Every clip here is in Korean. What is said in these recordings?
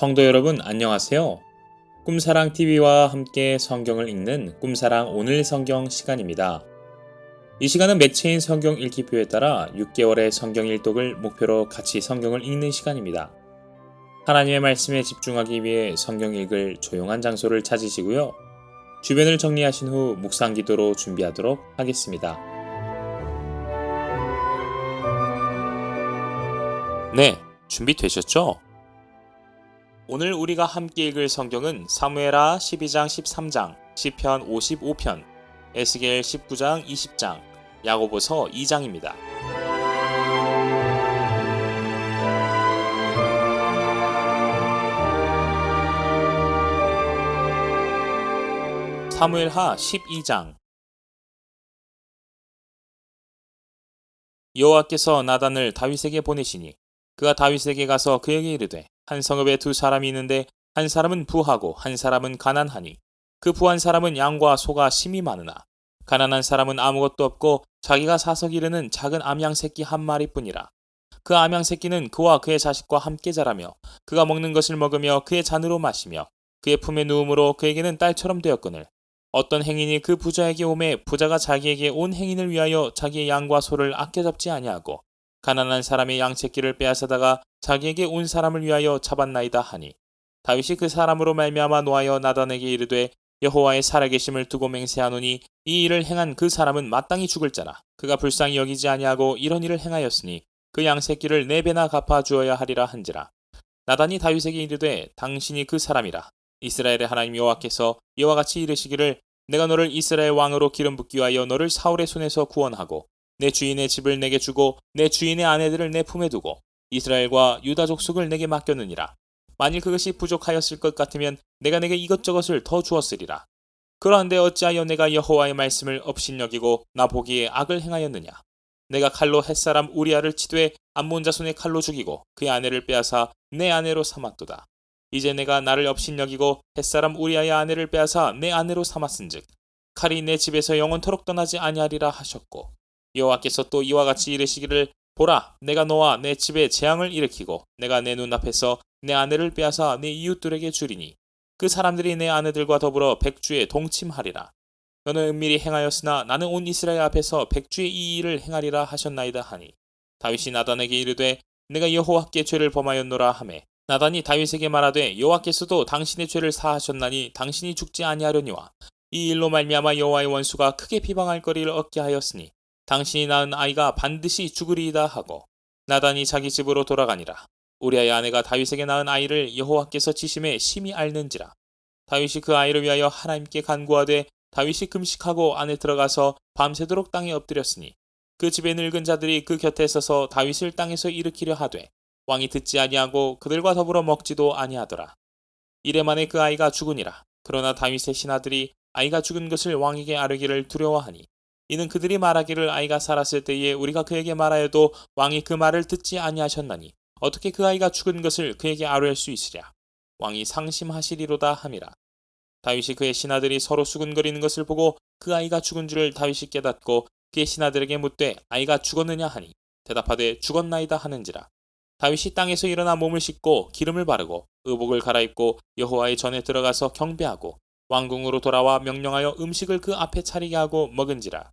성도 여러분 안녕하세요. 꿈사랑 TV와 함께 성경을 읽는 꿈사랑 오늘 성경 시간입니다. 이 시간은 매체인 성경 읽기표에 따라 6개월의 성경 일독을 목표로 같이 성경을 읽는 시간입니다. 하나님의 말씀에 집중하기 위해 성경 읽을 조용한 장소를 찾으시고요. 주변을 정리하신 후 묵상 기도로 준비하도록 하겠습니다. 네, 준비되셨죠? 오늘 우리가 함께 읽을 성경은 사무엘하 12장 13장, 시편 55편, 에스겔 19장 20장, 야고보서 2장입니다. 사무엘하 12장 여호와께서 나단을 다윗에게 보내시니 그가 다윗에게 가서 그에게 이르되 한 성읍에 두 사람이 있는데 한 사람은 부하고 한 사람은 가난하니 그 부한 사람은 양과 소가 심이 많으나 가난한 사람은 아무것도 없고 자기가 사서 기르는 작은 암양 새끼 한 마리뿐이라. 그 암양 새끼는 그와 그의 자식과 함께 자라며 그가 먹는 것을 먹으며 그의 잔으로 마시며 그의 품에 누움으로 그에게는 딸처럼 되었거늘. 어떤 행인이 그 부자에게 오매 부자가 자기에게 온 행인을 위하여 자기의 양과 소를 아껴 잡지 아니하고 가난한 사람의 양 새끼를 빼앗아다가 자기에게 온 사람을 위하여 잡았나이다 하니 다윗이 그 사람으로 말미암아 노하여 나단에게 이르되 여호와의 살아계심을 두고 맹세하노니 이 일을 행한 그 사람은 마땅히 죽을 자라. 그가 불쌍히 여기지 아니하고 이런 일을 행하였으니 그 양 새끼를 네 배나 갚아 주어야 하리라 한지라. 나단이 다윗에게 이르되 당신이 그 사람이라. 이스라엘의 하나님 여호와께서 이와 같이 이르시기를 내가 너를 이스라엘 왕으로 기름 붓기 위하여 너를 사울의 손에서 구원하고 내 주인의 집을 내게 주고 내 주인의 아내들을 내 품에 두고 이스라엘과 유다 족속을 내게 맡겼느니라. 만일 그것이 부족하였을 것 같으면 내가 내게 이것저것을 더 주었으리라. 그러한데 어찌하여 내가 여호와의 말씀을 업신여기고 나 보기에 악을 행하였느냐? 내가 칼로 햇사람 우리아를 치되 암몬 자손의 칼로 죽이고 그의 아내를 빼앗아 내 아내로 삼았도다. 이제 내가 나를 업신여기고 햇사람 우리아의 아내를 빼앗아 내 아내로 삼았은즉 칼이 내 집에서 영원토록 떠나지 아니하리라 하셨고 여호와께서 또 이와 같이 이르시기를 보라 내가 너와 내 집에 재앙을 일으키고 내가 내 눈앞에서 내 아내를 빼앗아 내 이웃들에게 주리니 그 사람들이 내 아내들과 더불어 백주에 동침하리라. 너는 은밀히 행하였으나 나는 온 이스라엘 앞에서 백주의 이 일을 행하리라 하셨나이다 하니 다윗이 나단에게 이르되 내가 여호와께 죄를 범하였노라 하매 나단이 다윗에게 말하되 여호와께서도 당신의 죄를 사하셨나니 당신이 죽지 아니하려니와 이 일로 말미암아 여호와의 원수가 크게 비방할 거리를 얻게 하였으니 당신이 낳은 아이가 반드시 죽으리이다 하고 나단이 자기 집으로 돌아가니라. 우리아의 아내가 다윗에게 낳은 아이를 여호와께서 지심에 심히 알는지라. 다윗이 그 아이를 위하여 하나님께 간구하되 다윗이 금식하고 안에 들어가서 밤새도록 땅에 엎드렸으니 그 집에 늙은 자들이 그 곁에 서서 다윗을 땅에서 일으키려 하되 왕이 듣지 아니하고 그들과 더불어 먹지도 아니하더라. 이래 만에 그 아이가 죽으니라. 그러나 다윗의 신하들이 아이가 죽은 것을 왕에게 아르기를 두려워하니 이는 그들이 말하기를 아이가 살았을 때에 우리가 그에게 말하여도 왕이 그 말을 듣지 아니하셨나니 어떻게 그 아이가 죽은 것을 그에게 아뢰할 수 있으랴? 왕이 상심하시리로다 함이라. 다윗이 그의 신하들이 서로 수근거리는 것을 보고 그 아이가 죽은 줄을 다윗이 깨닫고 그의 신하들에게 묻되 아이가 죽었느냐 하니 대답하되 죽었나이다 하는지라. 다윗이 땅에서 일어나 몸을 씻고 기름을 바르고 의복을 갈아입고 여호와의 전에 들어가서 경배하고 왕궁으로 돌아와 명령하여 음식을 그 앞에 차리게 하고 먹은지라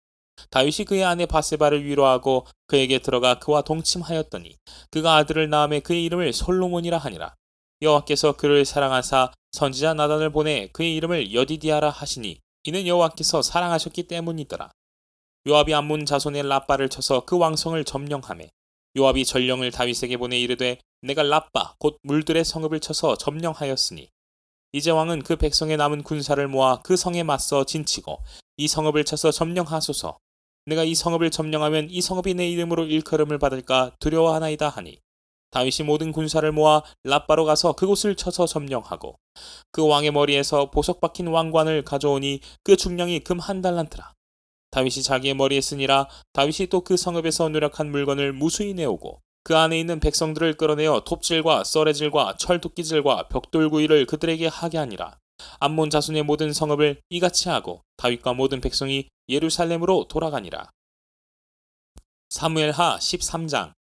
다윗이 그의 아내 바세바를 위로하고 그에게 들어가 그와 동침하였더니 그가 아들을 낳음에 그의 이름을 솔로몬이라 하니라. 여호와께서 그를 사랑하사 선지자 나단을 보내 그의 이름을 여디디아라 하시니 이는 여호와께서 사랑하셨기 때문이더라. 요압이 암문 자손의 라빠를 쳐서 그 왕성을 점령하매 요압이 전령을 다윗에게 보내 이르되 내가 라빠 곧 물들의 성읍을 쳐서 점령하였으니 이제 왕은 그 백성의 남은 군사를 모아 그 성에 맞서 진치고 이 성읍을 쳐서 점령하소서. 내가 이 성읍을 점령하면 이 성읍이 내 이름으로 일컬음을 받을까 두려워하나이다 하니 다윗이 모든 군사를 모아 라빠로 가서 그곳을 쳐서 점령하고 그 왕의 머리에서 보석 박힌 왕관을 가져오니 그 중량이 금 한 달란트라. 다윗이 자기의 머리에 쓰니라. 다윗이 또 그 성읍에서 누락한 물건을 무수히 내오고 그 안에 있는 백성들을 끌어내어 톱질과 썰레질과 철도끼질과 벽돌구이를 그들에게 하게 하니라. 암몬 자손의 모든 성읍을 이같이 하고 다윗과 모든 백성이 예루살렘으로 돌아가니라. 사무엘하 13장.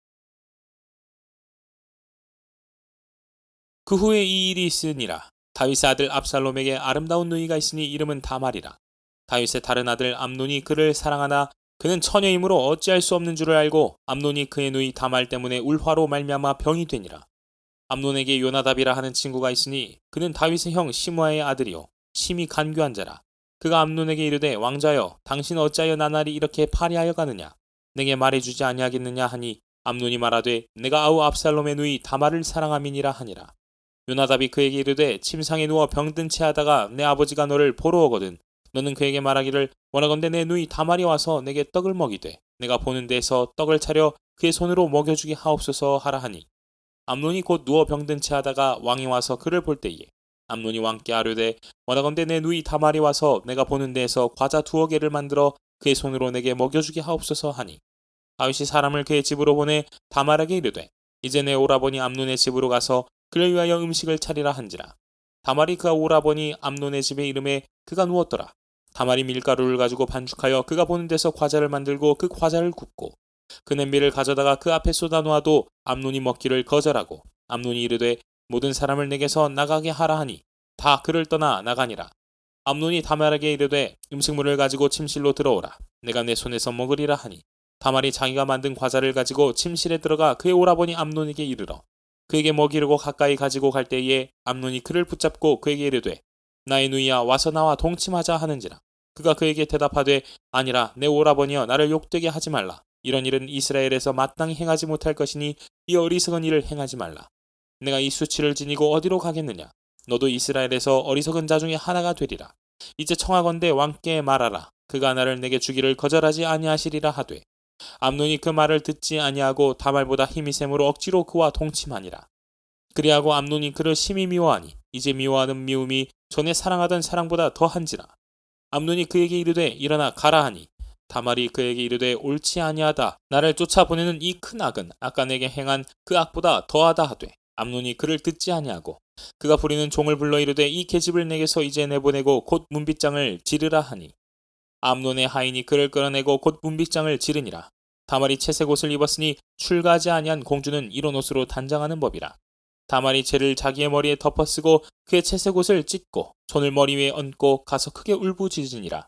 그 후에 이 일이 있으니라. 다윗의 아들 압살롬에게 아름다운 누이가 있으니 이름은 다말이라. 다윗의 다른 아들 암논이 그를 사랑하나 그는 처녀이므로 어찌할 수 없는 줄을 알고 암논이 그의 누이 다말 때문에 울화로 말미암아 병이 되니라. 암논에게 요나답이라 하는 친구가 있으니 그는 다윗의 형 시므아의 아들이요 심히 간교한 자라. 그가 암논에게 이르되 왕자여 당신 어찌하여 나날이 이렇게 파리하여 가느냐 내게 말해주지 아니하겠느냐 하니 암논이 말하되 내가 아우 압살롬의 누이 다말을 사랑함이니라 하니라. 요나답이 그에게 이르되 침상에 누워 병든 채 하다가 내 아버지가 너를 보러 오거든 너는 그에게 말하기를 원하건대 내 누이 다말이 와서 내게 떡을 먹이되 내가 보는 데에서 떡을 차려 그의 손으로 먹여주게 하옵소서 하라 하니. 암논이 곧 누워 병든 채 하다가 왕이 와서 그를 볼 때에 암논이 왕께 아뢰되 원하건대 내 누이 다말이 와서 내가 보는 데에서 과자 두어 개를 만들어 그의 손으로 내게 먹여주게 하옵소서 하니. 다윗이 사람을 그의 집으로 보내 다말에게 이르되 이제 내 오라버니 암논의 집으로 가서 그를 위하여 음식을 차리라 한지라. 다말이 그가 오라버니 암논의 집에 이름에 그가 누웠더라 다말이 밀가루를 가지고 반죽하여 그가 보는 데서 과자를 만들고 그 과자를 굽고 그 냄비를 가져다가 그 앞에 쏟아 놓아도 암논이 먹기를 거절하고 암논이 이르되 모든 사람을 내게서 나가게 하라 하니 다 그를 떠나 나가니라. 암논이 다말에게 이르되 음식물을 가지고 침실로 들어오라. 내가 내 손에서 먹으리라 하니 다말이 자기가 만든 과자를 가지고 침실에 들어가 그의 오라버니 암논에게 이르러 그에게 먹이려고 가까이 가지고 갈 때에 암논이 그를 붙잡고 그에게 이르되 나의 누이야 와서 나와 동침하자 하는지라 그가 그에게 대답하되 아니라 내 오라버니여 나를 욕되게 하지 말라. 이런 일은 이스라엘에서 마땅히 행하지 못할 것이니 이 어리석은 일을 행하지 말라. 내가 이 수치를 지니고 어디로 가겠느냐? 너도 이스라엘에서 어리석은 자 중에 하나가 되리라. 이제 청하건대 왕께 말하라. 그가 나를 내게 주기를 거절하지 아니하시리라 하되 암논이 그 말을 듣지 아니하고 다말보다 힘이 셈으로 억지로 그와 동침하니라. 그리하고 암논이 그를 심히 미워하니 이제 미워하는 미움이 전에 사랑하던 사랑보다 더한지라 암논이 그에게 이르되 일어나 가라 하니. 다말이 그에게 이르되 옳지 아니하다. 나를 쫓아보내는 이 큰 악은 아까 내게 행한 그 악보다 더하다 하되 암논이 그를 듣지 아니하고 그가 부리는 종을 불러 이르되 이 계집을 내게서 이제 내보내고 곧 문빗장을 지르라 하니. 암논의 하인이 그를 끌어내고 곧 문빗장을 지르니라. 다말이 채색 옷을 입었으니 출가하지 아니한 공주는 이런 옷으로 단장하는 법이라 다말이 채를 자기의 머리에 덮어쓰고 그의 채색 옷을 찢고 손을 머리 위에 얹고 가서 크게 울부짖으니라.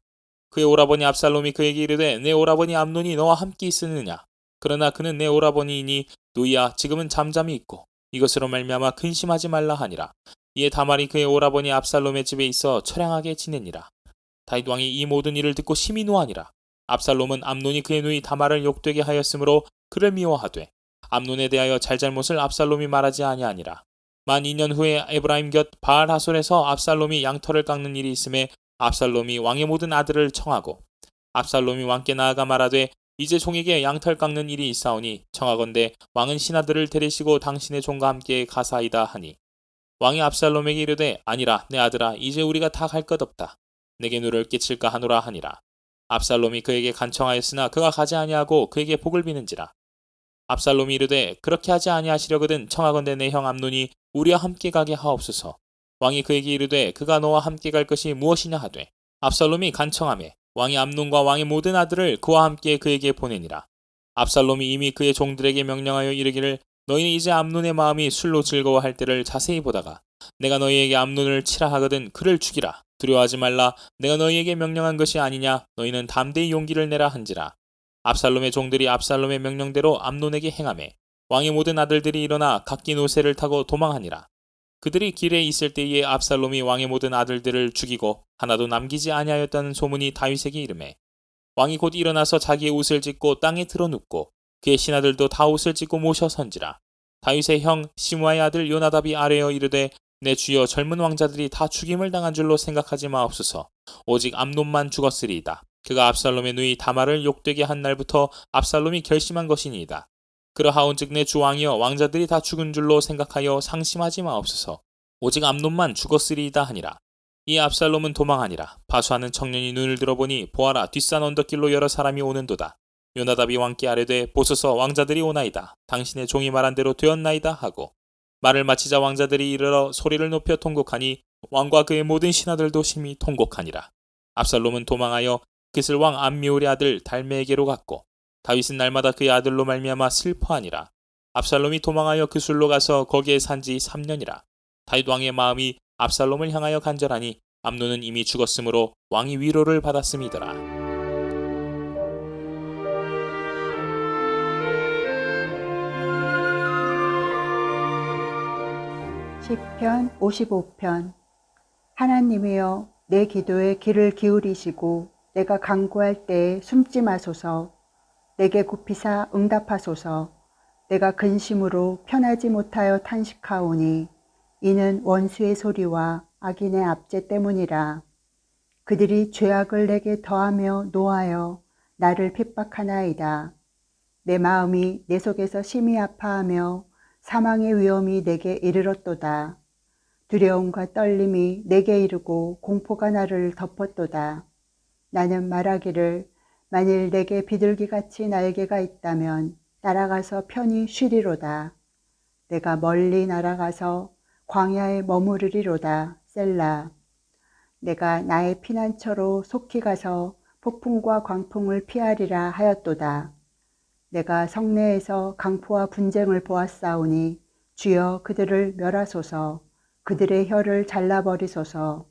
그의 오라버니 압살롬이 그에게 이르되 내 오라버니 암논이 너와 함께 있으느냐. 그러나 그는 내 오라버니이니 누이야 지금은 잠잠히 있고 이것으로 말미암아 근심하지 말라 하니라. 이에 다말이 그의 오라버니 압살롬의 집에 있어 처량하게 지내니라. 다윗 왕이 이 모든 일을 듣고 심히 노하니라. 압살롬은 암논이 그의 누이 다말을 욕되게 하였으므로 그를 미워하되 암논에 대하여 잘잘못을 압살롬이 말하지 아니하니라. 만 2년 후에 에브라임 곁 바알 하솔에서 압살롬이 양털을 깎는 일이 있음에 압살롬이 왕의 모든 아들을 청하고 압살롬이 왕께 나아가 말하되 이제 종에게 양털 깎는 일이 있사오니 청하건대 왕은 신하들을 데리시고 당신의 종과 함께 가사이다 하니 왕이 압살롬에게 이르되 아니라 내 아들아 이제 우리가 다 갈 것 없다. 내게 누를 끼칠까 하노라 하니라. 압살롬이 그에게 간청하였으나 그가 가지 아니하고 그에게 복을 비는지라 압살롬이 이르되 그렇게 하지 아니하시려거든 청하건대 내 형 암논이 우리와 함께 가게 하옵소서. 왕이 그에게 이르되 그가 너와 함께 갈 것이 무엇이냐 하되 압살롬이 간청하매 왕이 암논과 왕의 모든 아들을 그와 함께 그에게 보내니라. 압살롬이 이미 그의 종들에게 명령하여 이르기를 너희는 이제 암논의 마음이 술로 즐거워할 때를 자세히 보다가 내가 너희에게 암논을 치라 하거든 그를 죽이라 두려워하지 말라 내가 너희에게 명령한 것이 아니냐 너희는 담대히 용기를 내라 한지라 압살롬의 종들이 압살롬의 명령대로 암논에게 행함에 왕의 모든 아들들이 일어나 각기 노새를 타고 도망하니라. 그들이 길에 있을 때에 압살롬이 왕의 모든 아들들을 죽이고 하나도 남기지 아니하였다는 소문이 다윗에게 이름해 왕이 곧 일어나서 자기의 옷을 찢고 땅에 드러눕고 그의 신하들도 다 옷을 찢고 모셔 선지라. 다윗의 형 시므아의 아들 요나답이 아뢰어 이르되 내 주여 젊은 왕자들이 다 죽임을 당한 줄로 생각하지 마옵소서. 오직 암논만 죽었으리이다 그가 압살롬의 누이 다말을 욕되게 한 날부터 압살롬이 결심한 것이니이다. 그러하온즉 내 주왕이여 왕자들이 다 죽은 줄로 생각하여 상심하지 마옵소서. 오직 암논만 죽었으리이다 하니라. 이 압살롬은 도망하니라 바수하는 청년이 눈을 들어보니 보아라 뒷산 언덕길로 여러 사람이 오는도다 요나답이 왕께 아뢰되 보소서 왕자들이 오나이다 당신의 종이 말한 대로 되었나이다 하고 말을 마치자 왕자들이 이르러 소리를 높여 통곡하니 왕과 그의 모든 신하들도 심히 통곡하니라 압살롬은 도망하여 그슬 왕 암미올의 아들 달메에게로 갔고 다윗은 날마다 그의 아들로 말미암아 슬퍼하니라. 압살롬이 도망하여 그 술로 가서 거기에 산 지 3년이라. 다윗 왕의 마음이 압살롬을 향하여 간절하니 암노는 이미 죽었으므로 왕이 위로를 받았음이더라. 시편 55편. 하나님이여 내 기도에 귀를 기울이시고 내가 간구할 때에 숨지 마소서 내게 굽히사 응답하소서 내가 근심으로 편하지 못하여 탄식하오니 이는 원수의 소리와 악인의 압제 때문이라 그들이 죄악을 내게 더하며 노하여 나를 핍박하나이다 내 마음이 내 속에서 심히 아파하며 사망의 위험이 내게 이르렀도다. 두려움과 떨림이 내게 이르고 공포가 나를 덮었도다. 나는 말하기를 만일 내게 비둘기같이 날개가 있다면 날아가서 편히 쉬리로다. 내가 멀리 날아가서 광야에 머무르리로다. 셀라. 내가 나의 피난처로 속히 가서 폭풍과 광풍을 피하리라 하였도다. 내가 성내에서 강포와 분쟁을 보았사오니 주여 그들을 멸하소서 그들의 혀를 잘라버리소서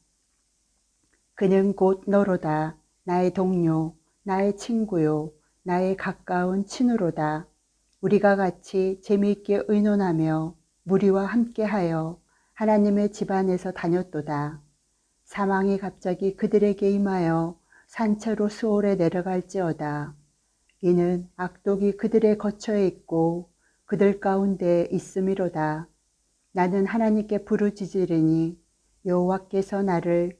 그는 곧 너로다. 나의 동료, 나의 친구요, 나의 가까운 친우로다. 우리가 같이 재미있게 의논하며 무리와 함께하여 하나님의 집안에서 다녔도다. 사망이 갑자기 그들에게 임하여 산채로 수월에 내려갈지어다. 이는 악독이 그들의 거처에 있고 그들 가운데 있음이로다. 나는 하나님께 부르짖으리니 여호와께서 나를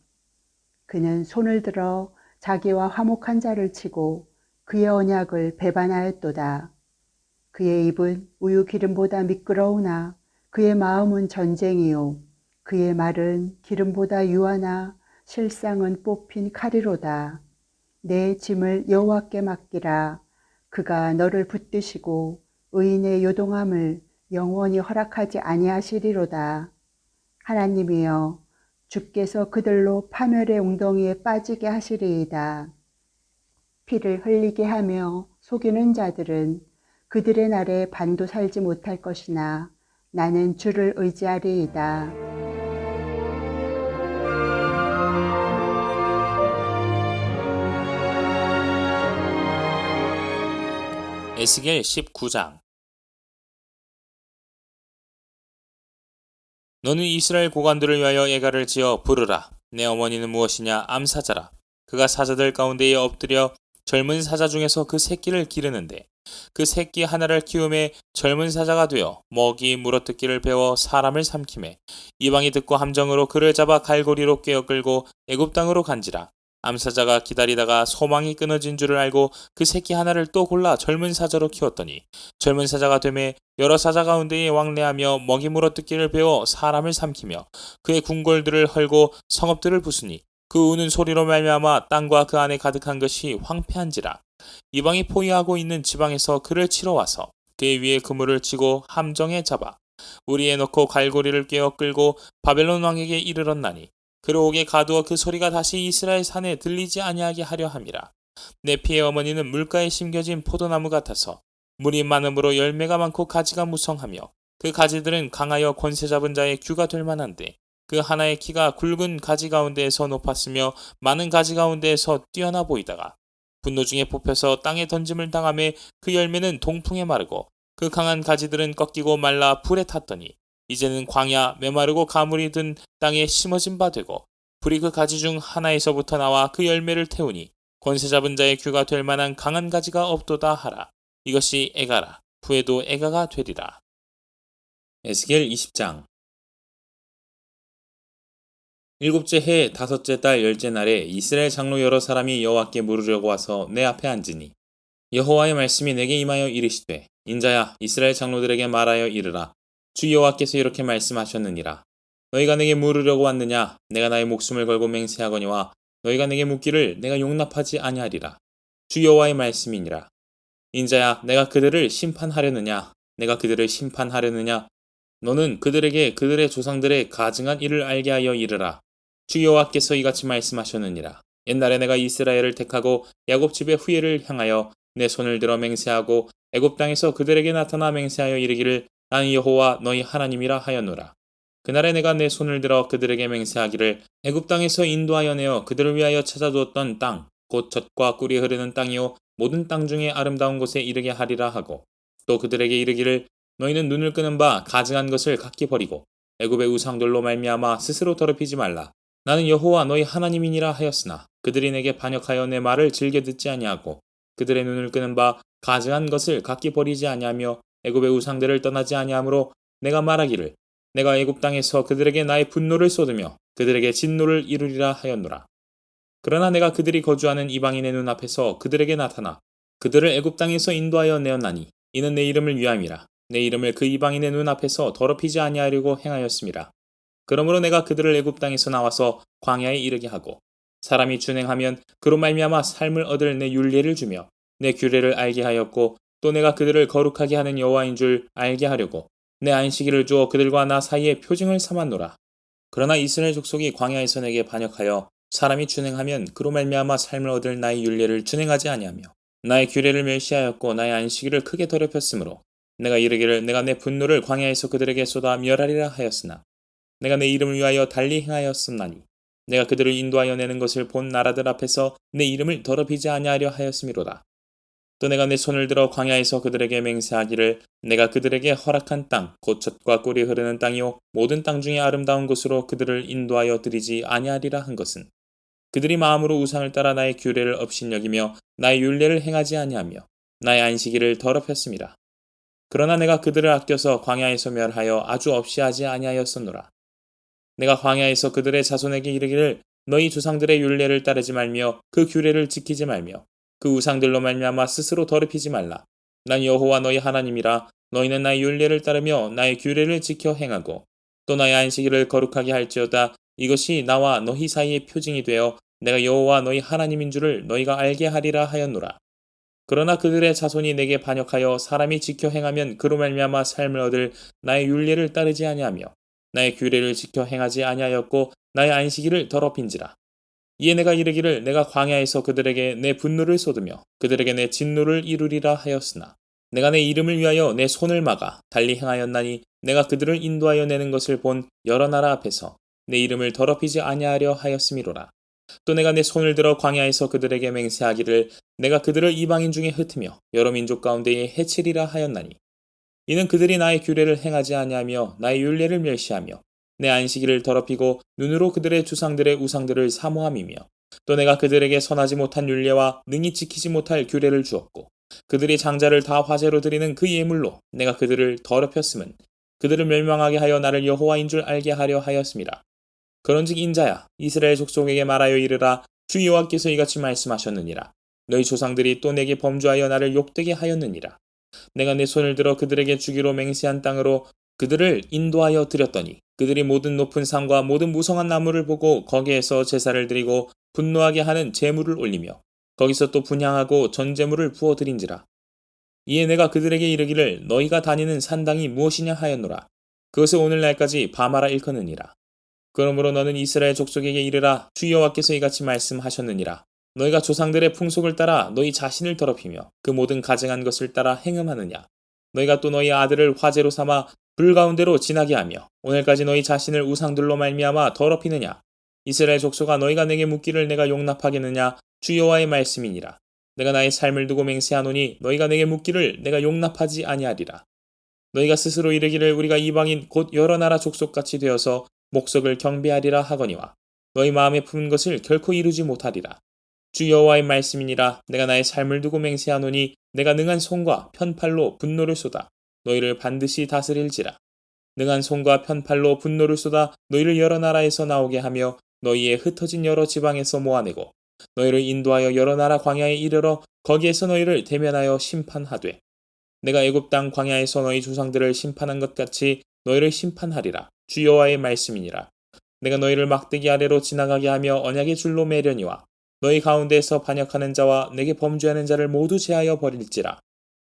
그는 손을 들어 자기와 화목한 자를 치고 그의 언약을 배반하였도다. 그의 입은 우유 기름보다 미끄러우나 그의 마음은 전쟁이요. 그의 말은 기름보다 유하나 실상은 뽑힌 칼이로다. 내 짐을 여호와께 맡기라. 그가 너를 붙드시고 의인의 요동함을 영원히 허락하지 아니하시리로다. 하나님이여 주께서 그들로 파멸의 웅덩이에 빠지게 하시리이다. 피를 흘리게 하며 속이는 자들은 그들의 날에 반도 살지 못할 것이나 나는 주를 의지하리이다. 에스겔 19장 너는 이스라엘 고관들을 위하여 애가를 지어 부르라. 내 어머니는 무엇이냐? 암사자라. 그가 사자들 가운데에 엎드려 젊은 사자 중에서 그 새끼를 기르는데 그 새끼 하나를 키움에 젊은 사자가 되어 먹이 물어뜯기를 배워 사람을 삼킴에 이방이 듣고 함정으로 그를 잡아 갈고리로 꿰어 끌고 애굽 땅으로 간지라 암사자가 기다리다가 소망이 끊어진 줄을 알고 그 새끼 하나를 또 골라 젊은 사자로 키웠더니 젊은 사자가 되매 여러 사자 가운데에 왕래하며 먹이 물어뜯기를 배워 사람을 삼키며 그의 궁궐들을 헐고 성읍들을 부수니 그 우는 소리로 말미암아 땅과 그 안에 가득한 것이 황폐한지라. 이방이 포위하고 있는 지방에서 그를 치러 와서 그의 위에 그물을 치고 함정에 잡아 우리에 넣고 갈고리를 꿰어 끌고 바벨론 왕에게 이르렀나니 그를 옥에 가두어 그 소리가 다시 이스라엘 산에 들리지 아니하게 하려 함이라. 내 피의 어머니는 물가에 심겨진 포도나무 같아서 물이 많음으로 열매가 많고 가지가 무성하며 그 가지들은 강하여 권세 잡은 자의 규가 될 만한데 그 하나의 키가 굵은 가지 가운데에서 높았으며 많은 가지 가운데에서 뛰어나 보이다가 분노 중에 뽑혀서 땅에 던짐을 당함에 그 열매는 동풍에 마르고 그 강한 가지들은 꺾이고 말라 불에 탔더니 이제는 광야 메마르고 가물이 든 땅에 심어진 바 되고 불이 그 가지 중 하나에서부터 나와 그 열매를 태우니 권세 잡은 자의 규가 될 만한 강한 가지가 없도다 하라. 이것이 에가라. 후에도 에가가 되리라. 에스겔 20장 일곱째 해 다섯째 달 열째 날에 이스라엘 장로 여러 사람이 여호와께 물으려고 와서 내 앞에 앉으니 여호와의 말씀이 내게 임하여 이르시되 인자야 이스라엘 장로들에게 말하여 이르라 주 여호와께서 이렇게 말씀하셨느니라. 너희가 내게 물으려고 왔느냐? 내가 나의 목숨을 걸고 맹세하거니와 너희가 내게 묻기를 내가 용납하지 아니하리라. 주 여호와의 말씀이니라. 인자야 내가 그들을 심판하려느냐? 내가 그들을 심판하려느냐? 너는 그들에게 그들의 조상들의 가증한 일을 알게 하여 이르라. 주 여호와께서 이같이 말씀하셨느니라. 옛날에 내가 이스라엘을 택하고 야곱 집의 후예를 향하여 내 손을 들어 맹세하고 애굽 땅에서 그들에게 나타나 맹세하여 이르기를 나는 여호와 너희 하나님이라 하였노라. 그날에 내가 내 손을 들어 그들에게 맹세하기를 애굽 땅에서 인도하여 내어 그들을 위하여 찾아두었던 땅 곧 젖과 꿀이 흐르는 땅이요 모든 땅 중에 아름다운 곳에 이르게 하리라 하고 또 그들에게 이르기를 너희는 눈을 끄는 바 가증한 것을 각기 버리고 애굽의 우상들로 말미암아 스스로 더럽히지 말라. 나는 여호와 너희 하나님이니라 하였으나 그들이 내게 반역하여 내 말을 즐겨 듣지 아니하고 그들의 눈을 끄는 바 가증한 것을 각기 버리지 아니하며 애굽의 우상들을 떠나지 아니하므로 내가 말하기를 내가 애굽 땅에서 그들에게 나의 분노를 쏟으며 그들에게 진노를 이루리라 하였노라 그러나 내가 그들이 거주하는 이방인의 눈앞에서 그들에게 나타나 그들을 애굽 땅에서 인도하여 내었나니 이는 내 이름을 위함이라 내 이름을 그 이방인의 눈앞에서 더럽히지 아니하려고 행하였습니다. 그러므로 내가 그들을 애굽 땅에서 나와서 광야에 이르게 하고 사람이 준행하면 그로 말미암아 삶을 얻을 내 율례를 주며 내 규례를 알게 하였고 또 내가 그들을 거룩하게 하는 여호와인 줄 알게 하려고 내 안식일을 주어 그들과 나 사이에 표징을 삼았노라. 그러나 이스라엘 족속이 광야에서 내게 반역하여 사람이 준행하면 그로 말미암아 삶을 얻을 나의 율례를 준행하지 아니하며 나의 규례를 멸시하였고 나의 안식일을 크게 더럽혔으므로 내가 이르기를 내가 내 분노를 광야에서 그들에게 쏟아 멸하리라 하였으나 내가 내 이름을 위하여 달리 행하였었나니 내가 그들을 인도하여 내는 것을 본 나라들 앞에서 내 이름을 더럽히지 아니하려 하였음이로다. 또 내가 내 손을 들어 광야에서 그들에게 맹세하기를 내가 그들에게 허락한 땅, 곧 젖과 꿀이 흐르는 땅이요 모든 땅 중에 아름다운 곳으로 그들을 인도하여 드리지 아니하리라 한 것은 그들이 마음으로 우상을 따라 나의 규례를 업신여기며 나의 율례를 행하지 아니하며 나의 안식일을 더럽혔습니다. 그러나 내가 그들을 아껴서 광야에서 멸하여 아주 없이 하지 아니하였었노라. 내가 광야에서 그들의 자손에게 이르기를 너희 조상들의 율례를 따르지 말며 그 규례를 지키지 말며 그 우상들로 말미암아 스스로 더럽히지 말라. 난 여호와 너희 하나님이라 너희는 나의 율례를 따르며 나의 규례를 지켜 행하고 또 나의 안식일을 거룩하게 할지어다 이것이 나와 너희 사이의 표징이 되어 내가 여호와 너희 하나님인 줄을 너희가 알게 하리라 하였노라. 그러나 그들의 자손이 내게 반역하여 사람이 지켜 행하면 그로 말미암아 삶을 얻을 나의 율례를 따르지 아니하며 나의 규례를 지켜 행하지 아니하였고 나의 안식일을 더럽힌지라. 이에 내가 이르기를 내가 광야에서 그들에게 내 분노를 쏟으며 그들에게 내 진노를 이루리라 하였으나 내가 내 이름을 위하여 내 손을 막아 달리 행하였나니 내가 그들을 인도하여 내는 것을 본 여러 나라 앞에서 내 이름을 더럽히지 아니하려 하였음이로라. 또 내가 내 손을 들어 광야에서 그들에게 맹세하기를 내가 그들을 이방인 중에 흩으며 여러 민족 가운데에 해치리라 하였나니 이는 그들이 나의 규례를 행하지 아니하며 나의 율례를 멸시하며 내 안식일을 더럽히고 눈으로 그들의 주상들의 우상들을 사모함이며 또 내가 그들에게 선하지 못한 율례와 능히 지키지 못할 규례를 주었고 그들이 장자를 다 화제로 드리는 그 예물로 내가 그들을 더럽혔음은 그들을 멸망하게 하여 나를 여호와인 줄 알게 하려 하였습니다. 그런즉 인자야 이스라엘 족속에게 말하여 이르라. 주 여호와께서 이같이 말씀하셨느니라. 너희 조상들이 또 내게 범죄하여 나를 욕되게 하였느니라. 내가 내 손을 들어 그들에게 주기로 맹세한 땅으로 그들을 인도하여 드렸더니 그들이 모든 높은 산과 모든 무성한 나무를 보고 거기에서 제사를 드리고 분노하게 하는 제물을 올리며 거기서 또 분향하고 전제물을 부어 드린지라. 이에 내가 그들에게 이르기를 너희가 다니는 산당이 무엇이냐 하였노라. 그것을 오늘날까지 바마라 일컫느니라. 그러므로 너는 이스라엘 족속에게 이르라. 주 여호와께서 이같이 말씀하셨느니라. 너희가 조상들의 풍속을 따라 너희 자신을 더럽히며 그 모든 가증한 것을 따라 행음하느냐. 너희가 또 너희 아들을 화제로 삼아 불 가운데로 지나게 하며 오늘까지 너희 자신을 우상들로 말미암아 더럽히느냐? 이스라엘 족속아 너희가 내게 묻기를 내가 용납하겠느냐? 주 여호와의 말씀이니라. 내가 나의 삶을 두고 맹세하노니 너희가 내게 묻기를 내가 용납하지 아니하리라. 너희가 스스로 이르기를 우리가 이방인 곧 여러 나라 족속같이 되어서 목석을 경배하리라 하거니와 너희 마음에 품은 것을 결코 이루지 못하리라. 주 여호와의 말씀이니라. 내가 나의 삶을 두고 맹세하노니 내가 능한 손과 편팔로 분노를 쏟아 너희를 반드시 다스릴지라. 능한 손과 편팔로 분노를 쏟아 너희를 여러 나라에서 나오게 하며 너희의 흩어진 여러 지방에서 모아내고 너희를 인도하여 여러 나라 광야에 이르러 거기에서 너희를 대면하여 심판하되 내가 애굽 땅 광야에서 너희 조상들을 심판한 것 같이 너희를 심판하리라. 주 여호와의 말씀이니라. 내가 너희를 막대기 아래로 지나가게 하며 언약의 줄로 매려니와 너희 가운데에서 반역하는 자와 내게 범죄하는 자를 모두 제하여 버릴지라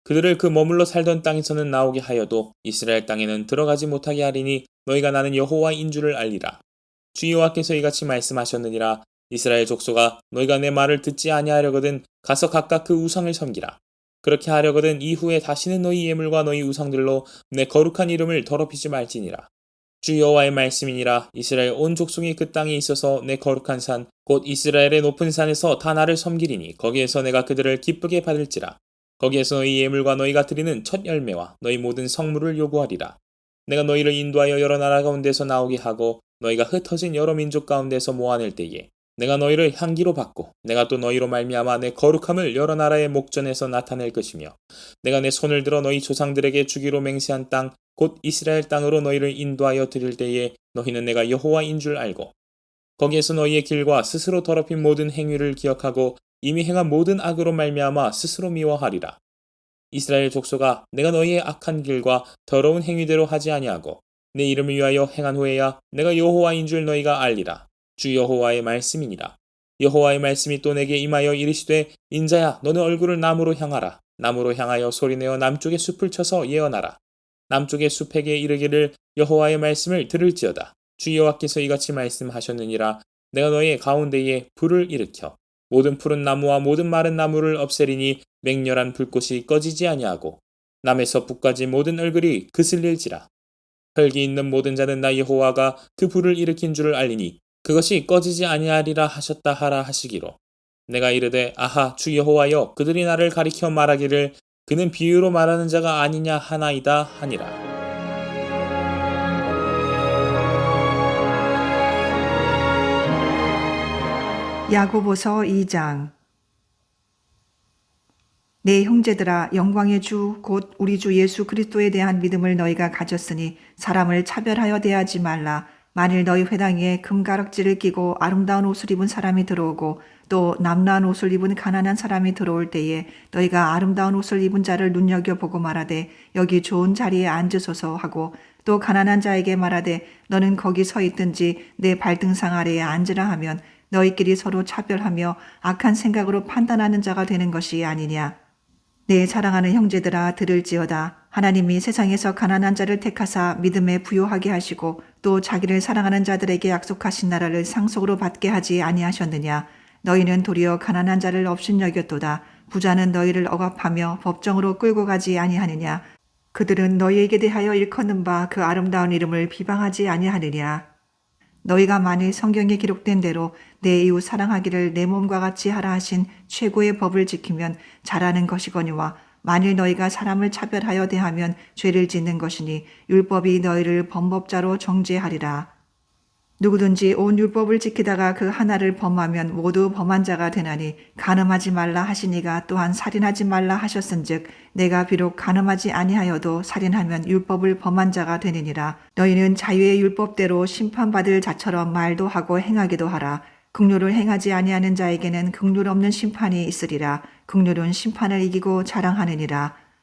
그들을 그 머물러 살던 땅에서는 나오게 하여도 이스라엘 땅에는 들어가지 못하게 하리니 너희가 나는 여호와인 줄을 알리라. 주 여호와께서 이같이 말씀하셨느니라. 이스라엘 족속아 너희가 내 말을 듣지 아니하려거든 가서 각각 그 우상을 섬기라. 그렇게 하려거든 이후에 다시는 너희 예물과 너희 우상들로 내 거룩한 이름을 더럽히지 말지니라. 주 여호와의 말씀이니라. 이스라엘 온 족속이 그 땅에 있어서 내 거룩한 산 곧 이스라엘의 높은 산에서 다 나를 섬기리니 거기에서 내가 그들을 기쁘게 받을지라 거기에서 너희 예물과 너희가 드리는 첫 열매와 너희 모든 성물을 요구하리라. 내가 너희를 인도하여 여러 나라 가운데서 나오게 하고 너희가 흩어진 여러 민족 가운데서 모아낼 때에 내가 너희를 향기로 받고 내가 또 너희로 말미암아 내 거룩함을 여러 나라의 목전에서 나타낼 것이며 내가 내 손을 들어 너희 조상들에게 주기로 맹세한 땅 곧 이스라엘 땅으로 너희를 인도하여 드릴 때에 너희는 내가 여호와인 줄 알고 거기에서 너희의 길과 스스로 더럽힌 모든 행위를 기억하고 이미 행한 모든 악으로 말미암아 스스로 미워하리라. 이스라엘 족속아 내가 너희의 악한 길과 더러운 행위대로 하지 아니하고 내 이름을 위하여 행한 후에야 내가 여호와인 줄 너희가 알리라. 주 여호와의 말씀이니라. 여호와의 말씀이 또 내게 임하여 이르시되 인자야 너는 얼굴을 남으로 향하라. 남으로 향하여 소리내어 남쪽의 숲을 쳐서 예언하라. 남쪽의 숲에게 이르기를 여호와의 말씀을 들을지어다. 주 여호와께서 이같이 말씀하셨느니라. 내가 너희 가운데에 불을 일으켜 모든 푸른 나무와 모든 마른 나무를 없애리니 맹렬한 불꽃이 꺼지지 아니하고 남에서 북까지 모든 얼굴이 그슬릴지라. 혈기 있는 모든 자는 나 여호와가 그 불을 일으킨 줄을 알리니 그것이 꺼지지 아니하리라 하셨다 하라 하시기로. 내가 이르되 아하 주 여호와여 그들이 나를 가리켜 말하기를 그는 비유로 말하는 자가 아니냐 하나이다 하니라 야고보서 2장. 내 형제들아 영광의 주 곧 우리 주 예수 그리스도에 대한 믿음을 너희가 가졌으니 사람을 차별하여 대하지 말라. 만일 너희 회당에 금가락지를 끼고 아름다운 옷을 입은 사람이 들어오고 또 남라한 옷을 입은 가난한 사람이 들어올 때에 너희가 아름다운 옷을 입은 자를 눈여겨보고 말하되 여기 좋은 자리에 앉으소서 하고 또 가난한 자에게 말하되 너는 거기 서 있든지 내 발등상 아래에 앉으라 하면 너희끼리 서로 차별하며 악한 생각으로 판단하는 자가 되는 것이 아니냐. 내 사랑하는 형제들아 들을지어다. 하나님이 세상에서 가난한 자를 택하사 믿음에 부요하게 하시고 또 자기를 사랑하는 자들에게 약속하신 나라를 상속으로 받게 하지 아니하셨느냐. 너희는 도리어 가난한 자를 업신여겼도다. 부자는 너희를 억압하며 법정으로 끌고 가지 아니하느냐. 그들은 너희에게 대하여 일컫는 바 그 아름다운 이름을 비방하지 아니하느냐. 너희가 만일 성경에 기록된 대로 내 이웃 사랑하기를 내 몸과 같이 하라 하신 최고의 법을 지키면 잘하는 것이거니와 만일 너희가 사람을 차별하여 대하면 죄를 짓는 것이니 율법이 너희를 범법자로 정죄하리라. 누구든지 온 율법을 지키다가 그 하나를 범하면 모두 범한 자가 되나니 간음하지 말라 하시니가 또한 살인하지 말라 하셨은즉 내가 비록 간음하지 아니하여도 살인하면 율법을 범한 자가 되느니라. 너희는 자유의 율법대로 심판받을 자처럼 말도 하고 행하기도 하라. 긍휼을 행하지 아니하는 자에게는 긍휼 없는 심판이 있으리라. 긍휼은 심판을 이기고 자랑하느니라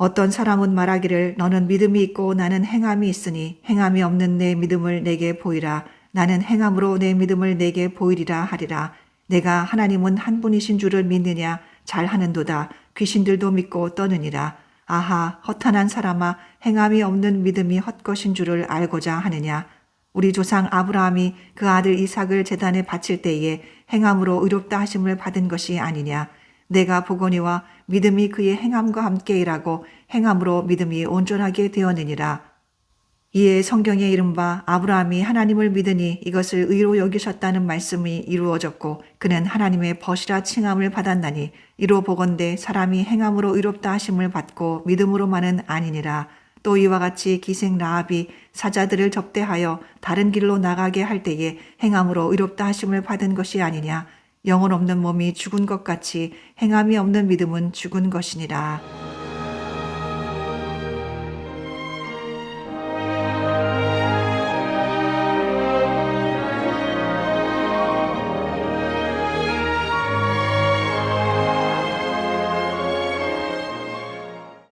어떤 사람은 말하기를 너는 믿음이 있고 나는 행함이 있으니 행함이 없는 내 믿음을 내게 보이라. 나는 행함으로 내 믿음을 내게 보이리라 하리라. 내가 하나님은 한 분이신 줄을 믿느냐? 잘하는도다. 귀신들도 믿고 떠느니라. 아하, 허탄한 사람아, 행함이 없는 믿음이 헛것인 줄을 알고자 하느냐? 우리 조상 아브라함이 그 아들 이삭을 제단에 바칠 때에 행함으로 의롭다 하심을 받은 것이 아니냐? 내가 보거니와 믿음이 그의 행함과 함께 일하고 행함으로 믿음이 온전하게 되었느니라. 이에 성경에 이른바 아브라함이 하나님을 믿으니 이것을 의로 여기셨다는 말씀이 이루어졌고 그는 하나님의 벗이라 칭함을 받았나니 이로 보건대 사람이 행함으로 의롭다 하심을 받고 믿음으로만은 아니니라. 또 이와 같이 기생 라합이 사자들을 접대하여 다른 길로 나가게 할 때에 행함으로 의롭다 하심을 받은 것이 아니냐. 영혼 없는 몸이 죽은 것 같이 행함이 없는 믿음은 죽은 것이니라.